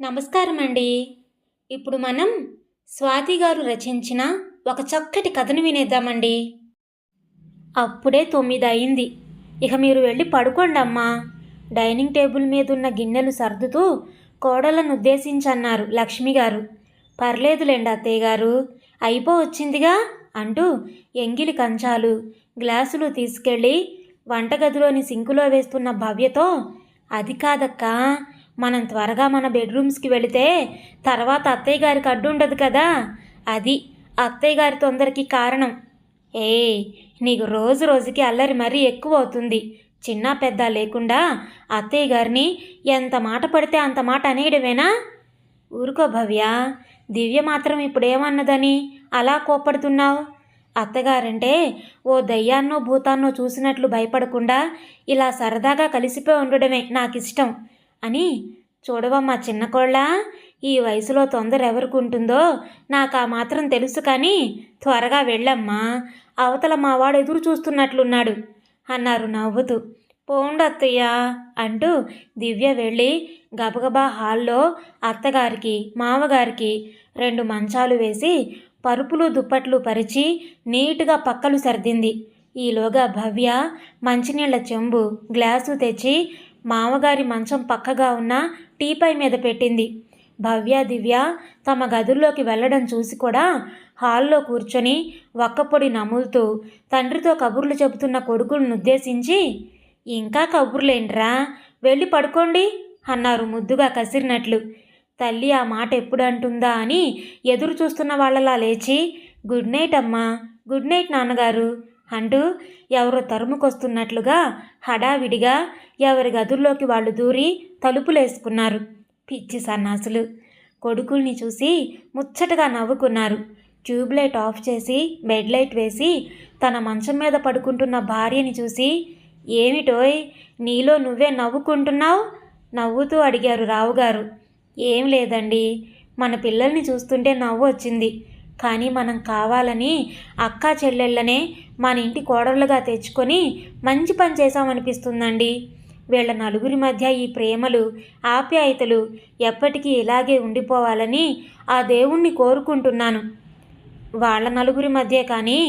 నమస్కారం అండి ఇప్పుడు మనం స్వాతి గారు రచించిన ఒక చక్కటి కథను వినేద్దామండి. అప్పుడే తొమ్మిది అయింది ఇక మీరు వెళ్ళి పడుకోండి అమ్మా డైనింగ్ టేబుల్ మీద ఉన్న గిన్నెలు సర్దుతూ కోడలను ఉద్దేశించన్నారు లక్ష్మి గారు. పర్లేదులేండి అత్తయ్య గారు. అయిపో వచ్చిందిగా అంటూ ఎంగిలి కంచాలు గ్లాసులు తీసుకెళ్ళి వంటగదిలోని సింకులో వేస్తున్న భవ్యతో అది కాదక్కా మనం త్వరగా మన బెడ్రూమ్స్కి వెళితే తర్వాత అత్తయ్య గారికి అడ్డు ఉండదు కదా? అది అత్తయ్య గారి తొందరకి కారణం. ఏ నీకు రోజు రోజుకి అల్లరి మరీ ఎక్కువ అవుతుంది చిన్న పెద్ద లేకుండా అత్తయ్య గారిని ఎంత మాట పడితే అంత మాట అనేయడమేనా? ఊరుకో భవ్య దివ్య మాత్రం ఇప్పుడేమన్నదని అలా కోప్పడుతున్నావు? అత్తగారంటే ఓ దయ్యాన్నో భూతాన్నో చూసినట్లు భయపడకుండా ఇలా సరదాగా కలిసిపోయి ఉండడమే నాకు ఇష్టం అని చూడవమ్మా చిన్న కోళ్ళ ఈ వయసులో తొందర ఎవరికి ఉంటుందో నాకు ఆ మాత్రం తెలుసు కానీ త్వరగా వెళ్ళమ్మా అవతల మావాడు ఎదురు చూస్తున్నట్లున్నాడు అన్నారు నవ్వుతూ. పోండు అత్తయ్య అంటూ దివ్య వెళ్ళి గబగబా హాల్లో అత్తగారికి మామగారికి రెండు మంచాలు వేసి పరుపులు దుప్పట్లు పరిచి నీటుగా పక్కలు సర్దింది. ఈలోగా భవ్య మంచినీళ్ళ చెంబు గ్లాసు తెచ్చి మామగారి మంచం పక్కగా ఉన్న టీపై మీద పెట్టింది. భవ్య దివ్య తమ గదుల్లోకి వెళ్ళడం చూసి కూడా హాల్లో కూర్చొని ఒక్కపొడి నములుతూ తండ్రితో కబుర్లు చెబుతున్న కొడుకులను ఉద్దేశించి ఇంకా కబుర్లేంట్రా? వెళ్ళి పడుకోండి అన్నారు ముద్దుగా కసిరినట్లు. తల్లి ఆ మాట ఎప్పుడు అంటుందా? అని ఎదురు చూస్తున్న వాళ్ళలా లేచి గుడ్ నైట్ అమ్మా గుడ్ నైట్ నాన్నగారు. అంటూ ఎవరో తరుముకొస్తున్నట్లుగా హడావిడిగా ఎవరి గదుల్లోకి వాళ్ళు దూరి తలుపులేసుకున్నారు. పిచ్చి సన్నాసులు. కొడుకుల్ని చూసి ముచ్చటగా నవ్వుకున్నారు. ట్యూబ్లైట్ ఆఫ్ చేసి బెడ్ లైట్ వేసి తన మంచం మీద పడుకుంటున్న భార్యని చూసి ఏమిటోయ్ నీలో నువ్వే నవ్వుకుంటున్నావు? నవ్వుతూ అడిగారు రావుగారు. ఏం లేదండి. మన పిల్లల్ని చూస్తుంటే నవ్వు వచ్చింది కానీ మనం కావాలని అక్క చెల్లెళ్ళనే మన ఇంటి కోడళ్ళుగా తెచ్చుకొని మంచి పని చేశామనిపిస్తుందండి. వీళ్ళ నలుగురి మధ్య ఈ ప్రేమలు ఆప్యాయతలు ఎప్పటికీ ఇలాగే ఉండిపోవాలని ఆ దేవుణ్ణి కోరుకుంటున్నాను. వాళ్ళ నలుగురి మధ్య కానీ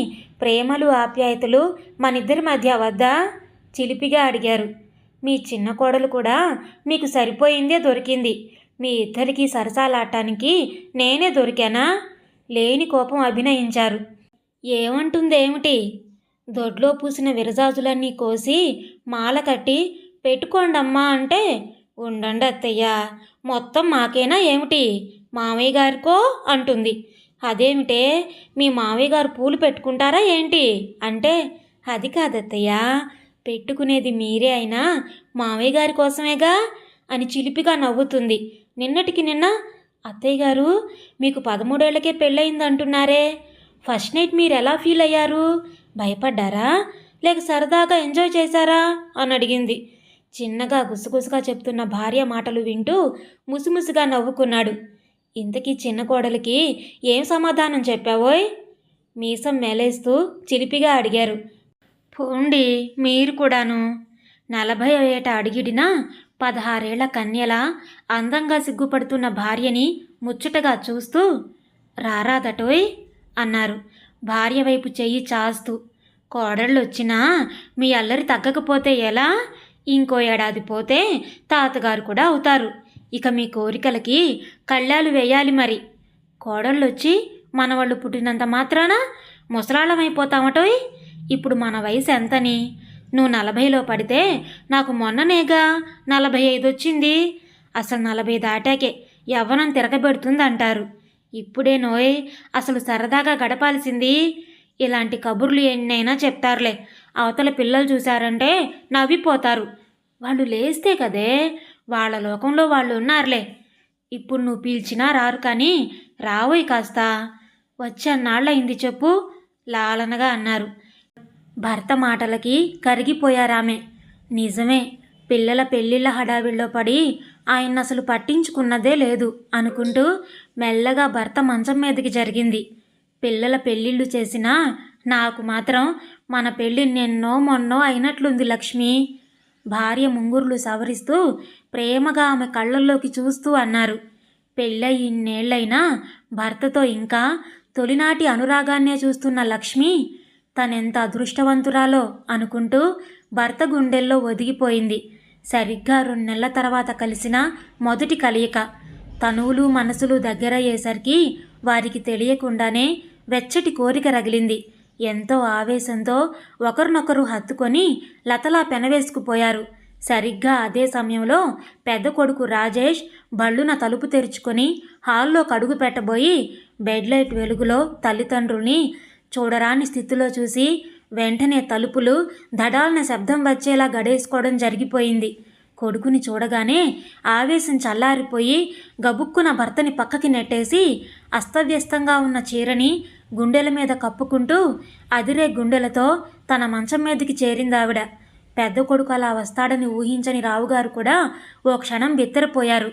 ప్రేమలు ఆప్యాయతలు మనిద్దరి మధ్య వద్దా? చిలిపిగా అడిగారు. మీ చిన్న కోడలు కూడా మీకు సరిపోయిందే దొరికింది. మీ ఇద్దరికీ సరసాలాటానికి నేనే దొరికానా? లేని కోపం అభినయించారు. ఏమంటుందేమిటి? దొడ్లో పూసిన విరజాజులన్నీ కోసి మాల కట్టి పెట్టుకోండమ్మా అంటే ఉండండి అత్తయ్య మొత్తం మాకేనా ఏమిటి? మామయ్య గారికో అంటుంది. అదేమిటే మీ మామయ్య గారు పూలు పెట్టుకుంటారా ఏంటి? అంటే అది కాదత్తయ్య పెట్టుకునేది మీరే అయినా మామయ్య గారి కోసమేగా అని చిలిపిగా నవ్వుతుంది. నిన్నటికి నిన్న అత్తయ్య గారు మీకు పదమూడేళ్ళకే పెళ్ళయింది అంటున్నారే ఫస్ట్ నైట్ మీరు ఎలా ఫీల్ అయ్యారు? భయపడ్డారా? లేక సరదాగా ఎంజాయ్ చేశారా? అని అడిగింది. చిన్నగా గుసగుసగా చెప్తున్న భార్య మాటలు వింటూ ముసిముసిగా నవ్వుకున్నాడు. ఇంతకీ చిన్న కోడలికి ఏం సమాధానం చెప్పావోయ్? మీసం మేలేస్తూ చిలిపిగా అడిగారు. పోండి మీరు కూడాను. నలభై ఏట అడిగిడినా పదహారేళ్ళ కన్యలా అందంగా సిగ్గుపడుతున్న భార్యని ముచ్చటగా చూస్తూ రారాదటోయ్ అన్నారు. భార్య వైపు చెయ్యి చాస్తూ కోడళ్ళు వచ్చినా మీ అల్లరి తగ్గకపోతే ఎలా? ఇంకో ఏడాది పోతే తాతగారు కూడా అవుతారు. ఇక మీ కోరికలకి కళ్ళాలు వేయాలి మరి. కోడళ్ళొచ్చి మనవాళ్ళు పుట్టినంత మాత్రాన ముసలాళ్ళమైపోతామటోయ్? ఇప్పుడు మన వయసు ఎంతని నువ్వు నలభైలో పడితే నాకు మొన్ననేగా నలభై ఐదు వచ్చింది అసలు నలభై దాటాకే యవ్వనం తిరగబెడుతుంది అంటారు ఇప్పుడే నోయ్ అసలు సరదాగా గడపాల్సింది. ఇలాంటి కబుర్లు ఎన్నైనా చెప్తారులే. అవతల పిల్లలు చూశారంటే నవ్విపోతారు. వాళ్ళు లేస్తే కదే వాళ్ళ లోకంలో వాళ్ళు ఉన్నారులే. ఇప్పుడు నువ్వు పీల్చినా రారు కానీ రావోయ్ కాస్త. వచ్చన్నాళ్ళయింది చెప్పు లాలనగా అన్నారు. భర్త మాటలకి కరిగిపోయారామె. నిజమే పిల్లల పెళ్ళిళ్ళ హడావిడిలో పడి ఆయన అసలు పట్టించుకున్నదే లేదు అనుకుంటూ మెల్లగా భర్త మంచం మీదకి జరిగింది. పిల్లల పెళ్ళిళ్ళు చేసినా నాకు మాత్రం మన పెళ్ళి నిన్నో మొన్నో అయినట్లుంది లక్ష్మి. భార్య ముంగురులు సవరిస్తూ ప్రేమగా ఆమె కళ్ళల్లోకి చూస్తూ అన్నారు. పెళ్ళై ఇన్నేళ్ళైనా భర్తతో ఇంకా తొలినాటి అనురాగాన్నే చూస్తున్న లక్ష్మి తనెంత అదృష్టవంతురాలో అనుకుంటూ భర్త గుండెల్లో ఒదిగిపోయింది. సరిగ్గా రెండు నెలల తర్వాత కలిసిన మొదటి కలయిక. తనువులు మనసులు దగ్గరయ్యేసరికి వారికి తెలియకుండానే వెచ్చటి కోరిక రగిలింది. ఎంతో ఆవేశంతో ఒకరినొకరు హత్తుకొని లతలా పెనవేసుకుపోయారు. సరిగ్గా అదే సమయంలో పెద్ద కొడుకు రాజేష్ బళ్ళున తలుపు తెరుచుకొని హాల్లో కడుగు పెట్టబోయి బెడ్ లైట్ వెలుగులో తల్లిదండ్రుల్ని చూడరాని స్థితిలో చూసి వెంటనే తలుపులు దడాలన శబ్దం వచ్చేలా గడేసుకోవడం జరిగిపోయింది. కొడుకుని చూడగానే ఆవేశం చల్లారిపోయి గబుక్కున భర్తని పక్కకి నెట్టేసి అస్తవ్యస్తంగా ఉన్న చీరని గుండెల మీద కప్పుకుంటూ అదిరే గుండెలతో తన మంచం మీదకి చేరిందావిడ. పెద్ద కొడుకు అలా వస్తాడని ఊహించని రావుగారు కూడా ఓ క్షణం బిత్తరపోయారు.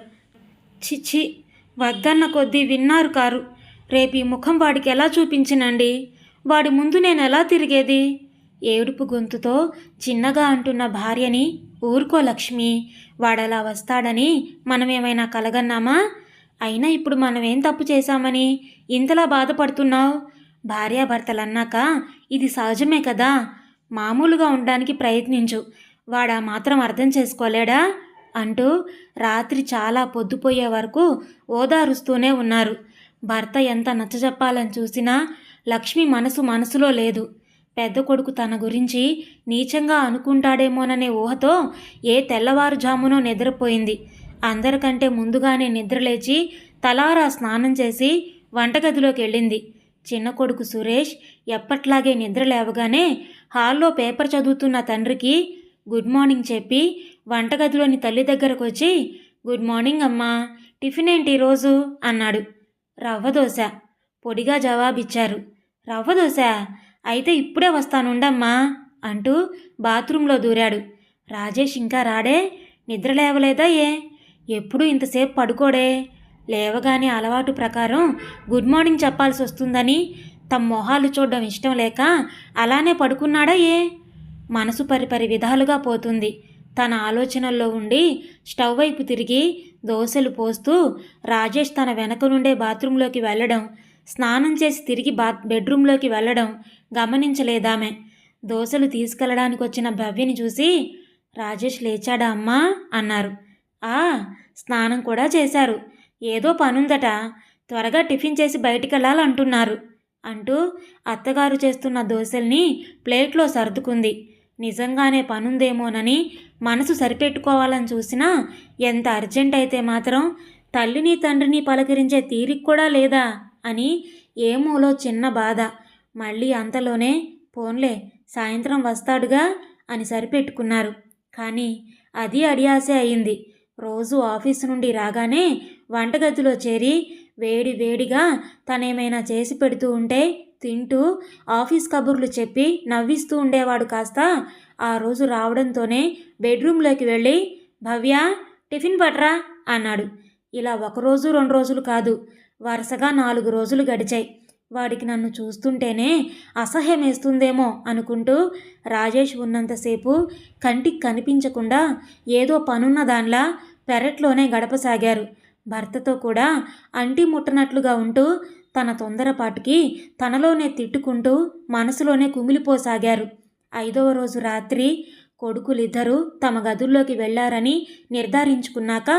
చిచ్చి వద్దన్న కొద్దీ విన్నారు కారు. రేపు ఈ ముఖం వాడికి ఎలా చూపించినండి? వాడి ముందు నేను ఎలా తిరిగేది? ఏడుపు గొంతుతో చిన్నగా అంటున్న భార్యని ఊరుకో లక్ష్మి వాడలా వస్తాడని మనమేమైనా కలగన్నామా? అయినా ఇప్పుడు మనమేం తప్పు చేశామని ఇంతలా బాధపడుతున్నావు? భార్యాభర్తలన్నాక ఇది సహజమే కదా? మామూలుగా ఉండడానికి ప్రయత్నించు. వాడా మాత్రం అర్థం చేసుకోలేడా? అంటూ రాత్రి చాలా పొద్దుపోయే వరకు ఓదారుస్తూనే ఉన్నారు. భర్త ఎంత నచ్చజెప్పాలని చూసినా లక్ష్మి మనసు మనసులో లేదు. పెద్ద కొడుకు తన గురించి నీచంగా అనుకుంటాడేమోననే ఊహతో ఏ తెల్లవారుజామునో నిద్రపోయింది. అందరికంటే ముందుగానే నిద్రలేచి తలారా స్నానం చేసి వంటగదిలోకి వెళ్ళింది చిన్న కొడుకు సురేష్ ఎప్పట్లాగే నిద్ర లేవగానే హాల్లో పేపర్ చదువుతున్న తండ్రికి గుడ్ మార్నింగ్ చెప్పి వంటగదిలోని తల్లి దగ్గరకు వచ్చి గుడ్ మార్నింగ్ అమ్మా టిఫిన్ ఏంటి రోజు అన్నాడు. రవ్వ దోశ. పొడిగా జవాబిచ్చారు. రవ్వ దోశ. అయితే ఇప్పుడే వస్తానుండమ్మా అంటూ బాత్రూంలో దూరాడు. రాజేష్ ఇంకా రాడే? నిద్ర లేవలేదా ఏ? ఎప్పుడు ఇంతసేపు పడుకోడే? లేవగానే అలవాటు ప్రకారం గుడ్ మార్నింగ్ చెప్పాల్సి వస్తుందని తమ మొహాలు చూడడం ఇష్టం లేక అలానే పడుకున్నాడా ఏ? మనసు పరిపరి విధాలుగా పోతుంది. తన ఆలోచనల్లో ఉండి స్టవ్ వైపు తిరిగి దోశలు పోస్తూ రాజేష్ తన వెనక నుండే బాత్రూంలోకి వెళ్ళడం స్నానం చేసి తిరిగి బా బెడ్రూంలోకి వెళ్ళడం గమనించలేదామె. దోశలు తీసుకెళ్ళడానికి వచ్చిన భవ్యని చూసి రాజేష్ లేచాడా అమ్మా? అన్నారు. ఆ స్నానం కూడా చేశారు. ఏదో పనుందట. త్వరగా టిఫిన్ చేసి బయటికి వెళ్ళాలంటున్నారు అంటూ అత్తగారు చేస్తున్న దోశల్ని ప్లేట్లో సర్దుకుంది. నిజంగానే పనుందేమోనని మనసు సరిపెట్టుకోవాలని చూసినా ఎంత అర్జెంట్ అయితే మాత్రం తల్లిని తండ్రిని పలకరించే తీరిక కూడా లేదా? అని ఏమోలో చిన్న బాధ. మళ్ళీ అంతలోనే పోన్లే సాయంత్రం వస్తాడుగా అని సరిపెట్టుకున్నారు. కానీ అది అడియాసే అయింది. రోజు ఆఫీసు నుండి రాగానే వంటగదిలో చేరి వేడి వేడిగా తనేమైనా చేసి పెడుతూ ఉంటే తింటూ ఆఫీస్ కబుర్లు చెప్పి నవ్విస్తూ ఉండేవాడు కాస్త. ఆ రోజు రావడంతోనే బెడ్రూమ్లోకి వెళ్ళి భవ్య టిఫిన్ పట్రా అన్నాడు. ఇలా ఒకరోజు రెండు రోజులు కాదు. వరుసగా నాలుగు రోజులు గడిచాయి. వాడికి నన్ను చూస్తుంటేనే అసహ్యమేస్తుందేమో అనుకుంటూ రాజేష్ ఉన్నంతసేపు కంటికి కనిపించకుండా ఏదో పనున్న దానిలా పెరట్లోనే గడపసాగారు. భర్తతో కూడా అంటి ముట్టనట్లుగా ఉంటూ తన తొందరపాటుకి తనలోనే తిట్టుకుంటూ మనసులోనే కుమిలిపోసాగారు. ఐదవ రోజు రాత్రి కొడుకులిద్దరూ తమ గదుల్లోకి వెళ్ళారని నిర్ధారించుకున్నాక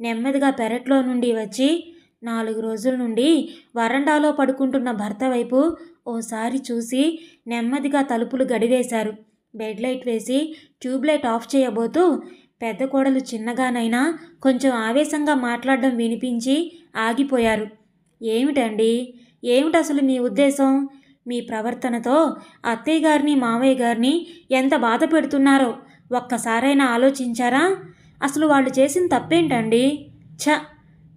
నెమ్మదిగా పెరట్లో నుండి వచ్చి నాలుగు రోజుల నుండి వరండాలో పడుకుంటున్న భర్త వైపు ఓసారి చూసి నెమ్మదిగా తలుపులు గడివేశారు. బెడ్ లైట్ వేసి ట్యూబ్లైట్ ఆఫ్ చేయబోతూ పెద్ద కోడలు చిన్నగానైనా కొంచెం ఆవేశంగా మాట్లాడడం వినిపించి ఆగిపోయారు. ఏమిటండి? ఏమిటి అసలు మీ ఉద్దేశం? మీ ప్రవర్తనతో అత్తయ్య గారిని మావయ్య గారిని ఎంత బాధ పెడుతున్నారో ఒక్కసారైనా ఆలోచించారా? అసలు వాళ్ళు చేసిన తప్పేంటండి? ఛ!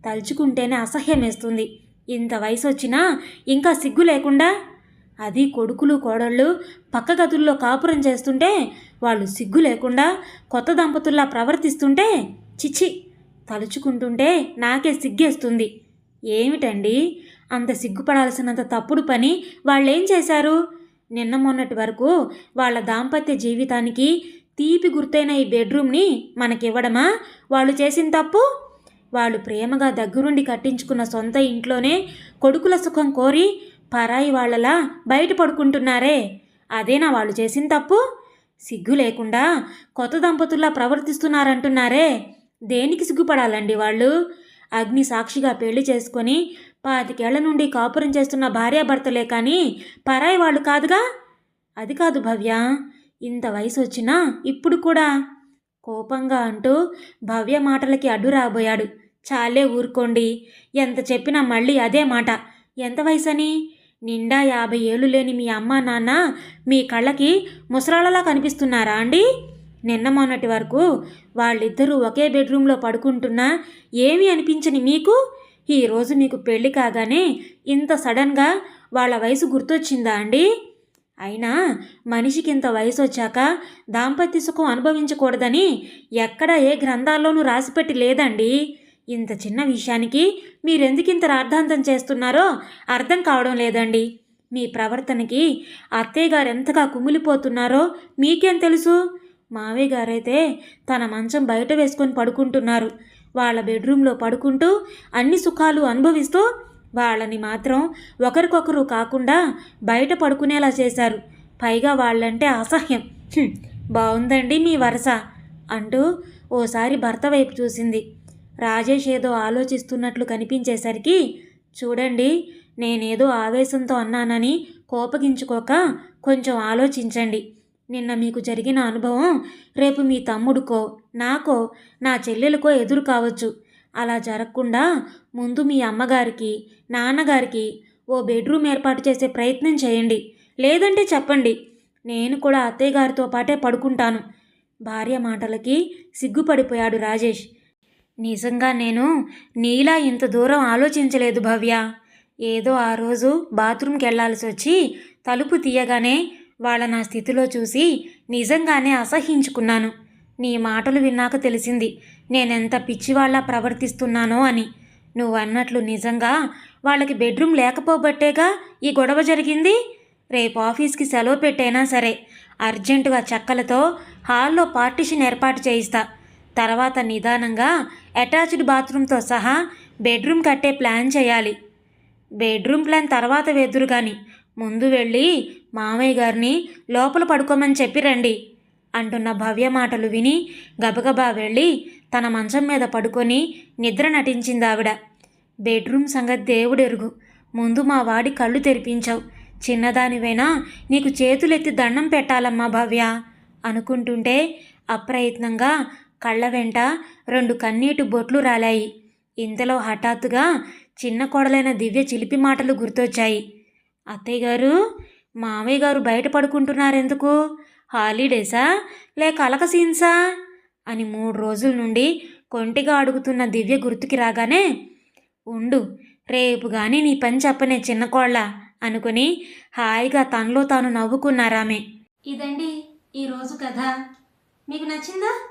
తలుచుకుంటేనే అసహ్యం వేస్తుంది ఇంత వయసు వచ్చినా ఇంకా సిగ్గు లేకుండా? అది కొడుకులు కోడళ్ళు పక్క గదుల్లో కాపురం చేస్తుంటే వాళ్ళు సిగ్గు లేకుండా కొత్త దంపతుల్లా ప్రవర్తిస్తుంటే చిచి తలుచుకుంటుంటే నాకే సిగ్గేస్తుంది. ఏమిటండి? అంత సిగ్గుపడాల్సినంత తప్పుడు పని వాళ్ళేం చేశారు? నిన్న మొన్నటి వరకు వాళ్ళ దాంపత్య జీవితానికి తీపి గుర్తైన ఈ బెడ్రూమ్ని మనకివ్వడమా? వాళ్ళు చేసిన తప్పు? వాళ్ళు ప్రేమగా దగ్గరుండి కట్టించుకున్న సొంత ఇంట్లోనే కొడుకుల సుఖం కోరి పరాయి వాళ్ళలా బయట పడుకుంటున్నారే. అదేనా వాళ్ళు చేసిన తప్పు? సిగ్గు లేకుండా కొత్త దంపతుల్లా ప్రవర్తిస్తున్నారంటున్నారే. దేనికి సిగ్గుపడాలండి వాళ్ళు? అగ్ని సాక్షిగా పెళ్ళి చేసుకొని పాతికేళ్ళ నుండి కాపురం చేస్తున్న భార్యాభర్తలే కానీ పరాయి వాళ్ళు కాదుగా? అది కాదు భవ్య ఇంత వయసు వచ్చినా ఇప్పుడు కూడా కోపంగా అంటూ భవ్య మాటలకి అడ్డు రాబోయాడు చాలే ఊరుకోండి. ఎంత చెప్పినా మళ్ళీ అదే మాట. ఎంత వయసని? నిండా యాభై ఏళ్ళు లేని మీ అమ్మ నాన్న మీ కళ్ళకి ముసలాళ్ళలా కనిపిస్తున్నారా అండి? నిన్న మొన్నటి వరకు వాళ్ళిద్దరూ ఒకే బెడ్రూమ్లో పడుకుంటున్నా ఏమీ అనిపించని మీకు? ఈరోజు మీకు పెళ్ళి కాగానే ఇంత సడన్గా వాళ్ళ వయసు గుర్తొచ్చిందా అండి? అయినా మనిషికి ఇంత వయసు వచ్చాక దాంపత్య సుఖం అనుభవించకూడదని ఎక్కడా ఏ గ్రంథాల్లోనూ రాసిపెట్టి లేదండి. ఇంత చిన్న విషయానికి మీరెందుకు ఇంత రాద్ధాంతం చేస్తున్నారో అర్థం కావడం లేదండి. మీ ప్రవర్తనకి అత్తయ్య గారు ఎంతగా కుమిలిపోతున్నారో మీకేం తెలుసు? మావయ్య గారైతే తన మంచం బయట వేసుకొని పడుకుంటున్నారు. వాళ్ళ బెడ్రూమ్లో పడుకుంటూ అన్ని సుఖాలు అనుభవిస్తూ వాళ్ళని మాత్రం ఒకరికొకరు కాకుండా బయట పడుకునేలా చేశారు. పైగా వాళ్ళంటే అసహ్యం. బాగుందండి మీ వరస అంటూ ఓసారి భర్త వైపు చూసింది. రాజేష్ ఏదో ఆలోచిస్తున్నట్లు కనిపించేసరికి చూడండి నేనేదో ఆవేశంతో అన్నానని కోపగించుకోక కొంచెం ఆలోచించండి. నిన్న మీకు జరిగిన అనుభవం రేపు మీ తమ్ముడికో నాకో నా చెల్లెలకో ఎదురు కావచ్చు. అలా జరగకుండా ముందు మీ అమ్మగారికి నాన్నగారికి ఓ బెడ్రూమ్ ఏర్పాటు చేసే ప్రయత్నం చేయండి. లేదంటే చెప్పండి. నేను కూడా అత్తయ్య గారితో పాటే పడుకుంటాను. భార్య మాటలకి సిగ్గుపడిపోయాడు రాజేష్. నిజంగా నేను నీలా ఇంత దూరం ఆలోచించలేదు భవ్య. ఏదో ఆ రోజు బాత్రూమ్కి వెళ్ళాల్సి వచ్చి తలుపు తీయగానే వాళ్ళ నా స్థితిలో చూసి నిజంగానే అసహించుకున్నాను. నీ మాటలు విన్నాక తెలిసింది నేనెంత పిచ్చివాళ్ళ ప్రవర్తిస్తున్నానో అని. నువ్వు అన్నట్లు నిజంగా వాళ్ళకి బెడ్రూమ్ లేకపోబట్టేగా ఈ గొడవ జరిగింది? రేపు ఆఫీస్కి సెలవు పెట్టైనా సరే అర్జెంటుగా చెక్కలతో హాల్లో పార్టీషన్ ఏర్పాటు చేయిస్తా. తర్వాత నిదానంగా అటాచ్డ్ బాత్రూమ్తో సహా బెడ్రూమ్ కట్టే ప్లాన్ చేయాలి. బెడ్రూమ్ ప్లాన్ తర్వాత వెదురు కానీ ముందు వెళ్ళి మామయ్య గారిని లోపల పడుకోమని చెప్పి రండి అంటున్న భవ్య మాటలు విని గబగబా వెళ్ళి తన మంచం మీద పడుకొని నిద్ర నటించింది ఆవిడ. బెడ్రూమ్ సంగతి దేవుడెరుగు ముందు మా వాడి కళ్ళు తెరిపించావు. చిన్నదానివైనా నీకు చేతులెత్తి దండం పెట్టాలమ్మా భవ్య అనుకుంటుంటే అప్రయత్నంగా కళ్ళ వెంట రెండు కన్నీటి బొట్లు రాలాయి. ఇంతలో హఠాత్తుగా చిన్న కొడలైన దివ్య చిలిపి మాటలు గుర్తొచ్చాయి. అత్తయ్య గారు మామయ్య గారు బయట పడుకుంటున్నారెందుకు? హాలిడేసా? లేక అలకసీన్సా అని మూడు రోజుల నుండి కొంటిగా అడుగుతున్న దివ్య గుర్తుకి రాగానే ఉండు రేపు కానీ నీ పని చెప్పనే చిన్న కోళ్ళ అనుకుని హాయిగా తనలో తాను నవ్వుకున్నారామె. ఇదండి ఈరోజు కథ. మీకు నచ్చిందా?